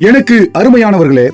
எனக்கு அருமையானவர்களே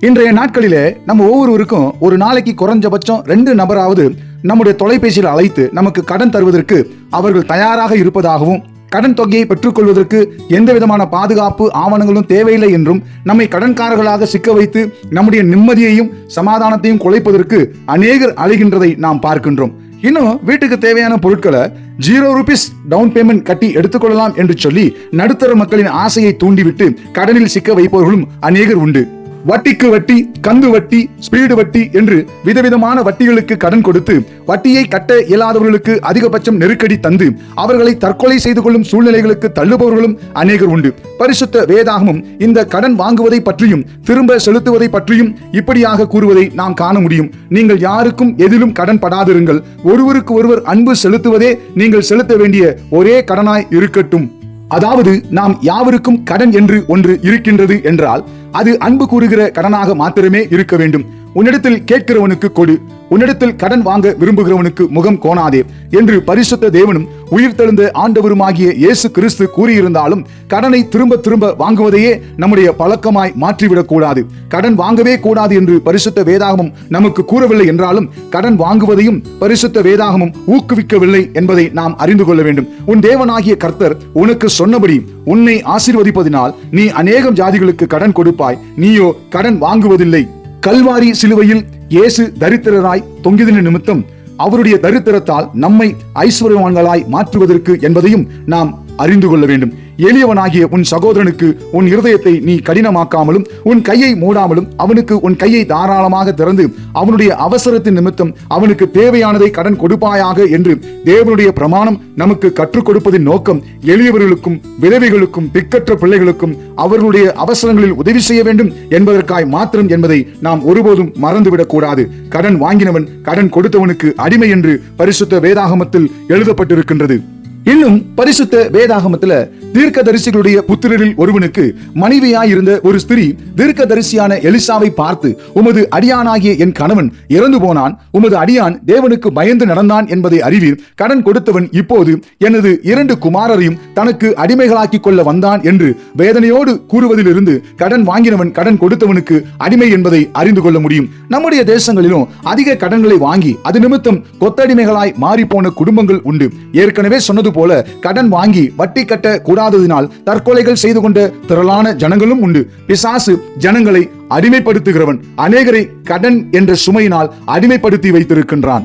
இன்றைய நாட்களிலே நம்ம ஒவ்வொருவருக்கும் ஒரு நாளைக்கு குறைஞ்சபட்சம் ரெண்டு நபராவது நம்முடைய தொலைபேசியில் அழைத்து நமக்கு கடன் தருவதற்கு அவர்கள் தயாராக இருப்பதாகவும் கடன் தொகையை பெற்றுக்கொள்வதற்கு எந்த விதமான பாதுகாப்பு ஆவணங்களும் தேவையில்லை என்றும் நம்மை கடன்காரர்களாக சிக்க வைத்து நம்முடைய நிம்மதியையும் சமாதானத்தையும் குலைப்பதற்கு அநேகர் அழைகின்றதை நாம் பார்க்கின்றோம். இன்னும் வீட்டுக்கு தேவையான பொருட்களை ஜீரோ ருபீஸ் டவுன் பேமெண்ட் கட்டி எடுத்துக்கொள்ளலாம் என்று சொல்லி நடுத்தர மக்களின் ஆசையை தூண்டிவிட்டு கடனில் சிக்க வைப்பவர்களும் அநேகர் உண்டு. வட்டிக்கு வட்டி கந்து வட்டி ஸ்பீடு வட்டி என்று விதவிதமான வட்டிகளுக்கு கடன் கொடுத்து வட்டியை கட்ட இயலாதவர்களுக்கு அதிகபட்சம் நெருக்கடி தந்து அவர்களை தற்கொலை செய்து கொள்ளும் சூழ்நிலைகளுக்கு தள்ளுபவர்களும் அநேகர் உண்டு. பரிசுத்த வேதாகமும் இந்த கடன் வாங்குவதை பற்றியும் திரும்ப செலுத்துவதை பற்றியும் இப்படியாக கூறுவதை நாம் காண முடியும். நீங்கள் யாருக்கும் எதிலும் கடன் படாதிருங்கள். ஒருவருக்கு ஒருவர் அன்பு செலுத்துவதே நீங்கள் செலுத்த வேண்டிய ஒரே கடனாய் இருக்கட்டும். அதாவது நாம் யாவருக்கும் கடன் என்று ஒன்று இருக்கின்றது என்றால் அது அன்பு கூறுகிற கடனாக மாத்திரமே இருக்க வேண்டும். உன்னிடத்தில் கேட்கிறவனுக்கு கொடு. உன்னிடத்தில் கடன் வாங்க விரும்புகிறவனுக்கு முகம் கோணாதே என்று பரிசுத்த தேவனும் உயிர்த்தெழுந்த ஆண்டவருமாகிய இயேசு கிறிஸ்து கூறியிருந்தாலும் கடனை திரும்ப திரும்ப வாங்குவதையே நம்முடைய பழக்கமாய் மாற்றிவிடக் கூடாது. கடன் வாங்கவே கூடாது என்று பரிசுத்த வேதாகமும் நமக்கு கூறவில்லை என்றாலும் கடன் வாங்குவதையும் பரிசுத்த வேதாகமும் ஊக்குவிக்கவில்லை என்பதை நாம் அறிந்து கொள்ள வேண்டும். உன் தேவனாகிய கர்த்தர் உனக்கு சொன்னபடி உன்னை ஆசீர்வதிப்பதினால் நீ அநேகம் ஜாதிகளுக்கு கடன் கொடுப்பாய். நீயோ கடன் வாங்குவதில்லை. கல்வாரி சிலுவையில் இயேசு தரித்திரராய் தொங்கியதின் நிமித்தம் அவருடைய தரித்திரத்தால் நம்மை ஐஸ்வர்யவான்களாய் மாற்றுவதற்கு என்பதையும் நாம் அறிந்து கொள்ள வேண்டும். எளியவனாகிய உன் சகோதரனுக்கு உன் இருதயத்தை நீ கடினமாக்காமலும் உன் கையை மூடாமலும் அவனுக்கு உன் கையை தாராளமாக திறந்து அவனுடைய அவசரத்தின் நிமித்தம் அவனுக்கு தேவையானதை கடன் கொடுப்பாயாக என்று தேவனுடைய பிரமாணம் நமக்கு கற்றுக் கொடுப்பதின் நோக்கம் எளியவர்களுக்கும் விதவைகளுக்கும் திக்கற்ற பிள்ளைகளுக்கும் அவர்களுடைய அவசரங்களில் உதவி செய்ய வேண்டும் என்பதற்காய் மாத்திரம் என்பதை நாம் ஒருபோதும் மறந்துவிடக் கூடாது. கடன் வாங்கினவன் கடன் கொடுத்தவனுக்கு அடிமை என்று பரிசுத்த வேதாகமத்தில் எழுதப்பட்டிருக்கின்றது. இன்னும் பரிசுத்த வேதாகமத்துல தீர்க்கதரிசிகளுடைய புத்திரரில் ஒருவனுக்கு மனைவியாயிருந்த ஒரு ஸ்திரீ தீர்க்கதரிசியான எலிசாவை பார்த்து உமது அடியானாகிய என் கணவன் இறந்து போனான். உமது அடியான் தேவனுக்கு பயந்து நடந்தான் என்பதை அறிவீர். கடன் கொடுத்தவன் இப்போது எனது இரண்டு குமாரரையும் தனக்கு அடிமைகளாக்கி கொள்ள வந்தான் என்று வேதனையோடு கூறுவதிலிருந்து கடன் வாங்கினவன் கடன் கொடுத்தவனுக்கு அடிமை என்பதை அறிந்து கொள்ள முடியும். நம்முடைய தேசங்களிலும் அதிக கடன்களை வாங்கி அது நிமித்தம் கொத்தடிமைகளாய் மாறிப்போன குடும்பங்கள் உண்டு. ஏற்கனவே சொன்னது போல கடன் வாங்கி வட்டி கட்ட இல்லாததினால் தற்கொலைகள் செய்து கொண்ட திரளான ஜனங்களும் உண்டு. பிசாசு ஜனங்களை அடிமைப்படுத்துகிறவன் அநேகரை கடன் என்ற சுமையினால் அடிமைப்படுத்தி வைத்திருக்கின்றான்.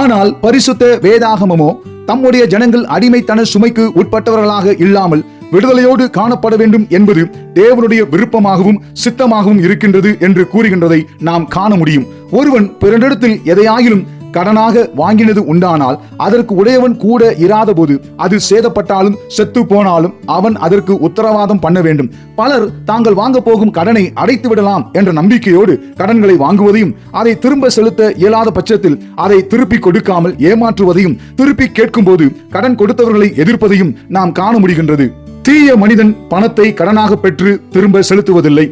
ஆனால் பரிசுத்த வேதாகமமோ தம்முடைய ஜனங்கள் அடிமைத்தன சுமைக்கு உட்பட்டவர்களாக இல்லாமல் விடுதலையோடு காணப்பட வேண்டும் என்பது தேவனுடைய விருப்பமாகவும் சித்தமாகவும் இருக்கின்றது என்று கூறுகின்றதை நாம் காண முடியும். ஒருவன் பிறனிடத்தில் எதையாயிலும் கடனாக வாங்கினது உண்டானால் அதற்கு உடையவன் கூட இராதபோது அது சேதப்பட்டாலும் செத்து போனாலும் அவன் அதற்கு உத்தரவாதம் பண்ண வேண்டும். பலர் தாங்கள் வாங்க போகும் கடனை அடைத்து விடலாம் என்ற நம்பிக்கையோடு கடன்களை வாங்குவதையும் அதை திரும்ப செலுத்த இயலாத பட்சத்தில் அதை திருப்பி கொடுக்காமல் ஏமாற்றுவதையும் திருப்பி கேட்கும்போது கடன் கொடுத்தவர்களை எதிர்ப்பதையும் நாம் காண முடிகின்றது. தீய மனிதன் பணத்தை கடனாக பெற்று திரும்ப செலுத்துவதில்லை.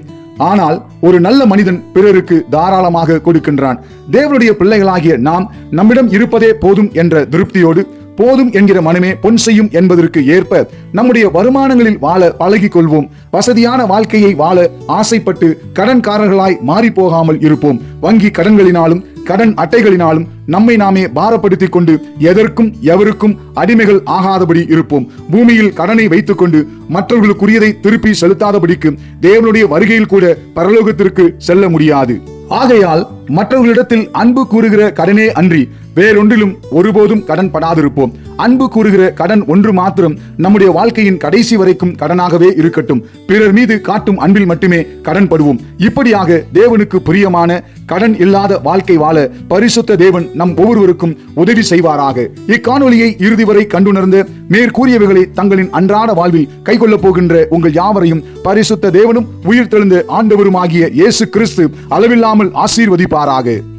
ஆனால் ஒரு நல்ல மனிதன் பிறருக்கு தாராளமாக கொடுக்கின்றான். தேவனுடைய பிள்ளைகளாகிய நாம் நம்மிடம் இருப்பதே போதும் என்ற திருப்தியோடு போதும் என்கிற மனமே பொன் செய்யும் என்பதற்கு ஏற்ப நம்முடைய வருமானங்களில் வாழ பழகிக் கொள்வோம். வசதியான வாழ்க்கையை வாழ ஆசைப்பட்டு கடன்காரர்களாய் மாறி போகாமல் இருப்போம். வங்கி கடன்களினாலும் கடன் அட்டைகளினாலும் நம்மை நாமே பாரப்படுத்திக் கொண்டு எதற்கும் எவருக்கும் அடிமைகள் ஆகாதபடி இருப்போம். பூமியில் கடனை வைத்துக்கொண்டு மற்றவர்களுக்குரியதை திருப்பி செலுத்தாதபடிக்கு தேவனுடைய வருகையில் கூட பரலோகத்திற்கு செல்ல முடியாது. ஆகையால் மற்றவர்களிடத்தில் அன்பு கூறுகிற கடனே அன்றி வேறொன்றிலும் ஒருபோதும் கடன் படாதிருப்போம். அன்பு கூறுகிற கடன் ஒன்று மாத்திரம் நம்முடைய வாழ்க்கையின் கடைசி வரைக்கும் கடனாகவே இருக்கட்டும். பிறர் மீது காட்டும் அன்பில் மட்டுமே கடன் படுவோம். இப்படியாக தேவனுக்கு பிரியமான கடன் இல்லாத வாழ்க்கை வாழ பரிசுத்த தேவன் நம் ஒவ்வொருவருக்கும் உதவி செய்வாராக. இக்காணொலியை இறுதி வரை கண்டுணர்ந்த மேற்கூறியவைகளை தங்களின் அன்றாட வாழ்வில் கைகொள்ளப் போகின்ற உங்கள் யாவரையும் பரிசுத்த தேவனும் உயிர் தெழுந்த ஆண்டவருமாகிய இயேசு கிறிஸ்து அளவில்லாமல் ஆசீர்வதிப்பார் पार आ गए।